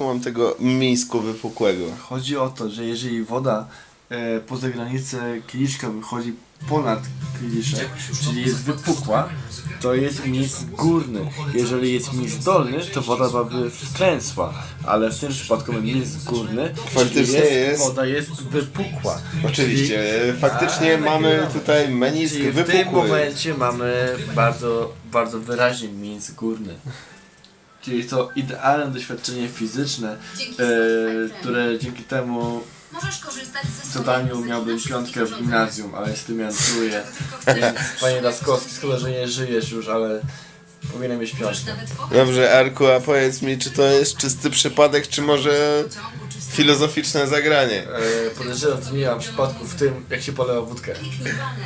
Mam tego mińsko wypukłego. Chodzi o to, że jeżeli woda e, poza granicę kieliszka wychodzi ponad kieliszek, czyli jest wypukła, to jest mis górny. Jeżeli jest mis dolny, to woda by wklęsła, ale w tym przypadku mis górny, Faktycznie czyli jest. woda jest wypukła. Oczywiście, e, faktycznie mamy tutaj menisk Czyli w tym wypukły. momencie mamy bardzo, bardzo wyraźnie mis górny. Czyli to idealne doświadczenie fizyczne, Dzięki e, które dzięki temu Możesz korzystać ze w zadaniu miałbym piątkę w gimnazjum, ale trójkę. urządzeniach. Tylko chcesz Panie Laskowski, szkoda, że nie żyjesz już, ale powinienem mieć piątkę. Dobrze, Arku, a powiedz mi, czy to jest czysty przypadek, czy może filozoficzne zagranie? E, podejrzewam, że nie mam przypadku w tym, jak się polewa wódkę.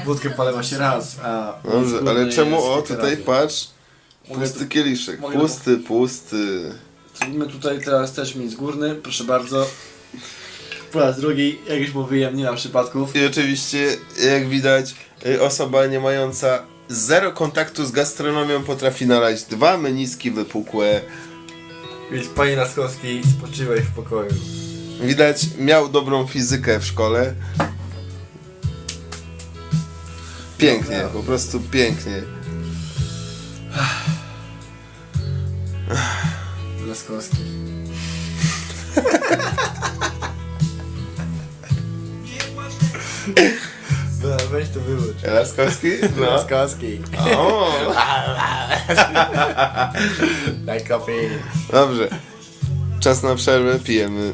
Wódkę polewa się raz, a... Dobrze, ale czemu, o, tutaj razy. patrz, Mogę pusty tu- kieliszek, mogę pusty, pusty. Zrobimy tutaj teraz też mieć górny, proszę bardzo. Po raz drugi, jak już mówiłem, nie mam przypadków. I oczywiście, jak widać, y, osoba nie mająca zero kontaktu z gastronomią potrafi nalać dwa meniski wypukłe. Więc panie Laskowski, spoczywaj w pokoju. Widać, miał dobrą fizykę w szkole. Pięknie, po prostu pięknie. Laskowski. No, weź to wyłącz. Laskowski? No. Laskowski. O, Daj kopi. dobrze. Czas na przerwę, pijemy.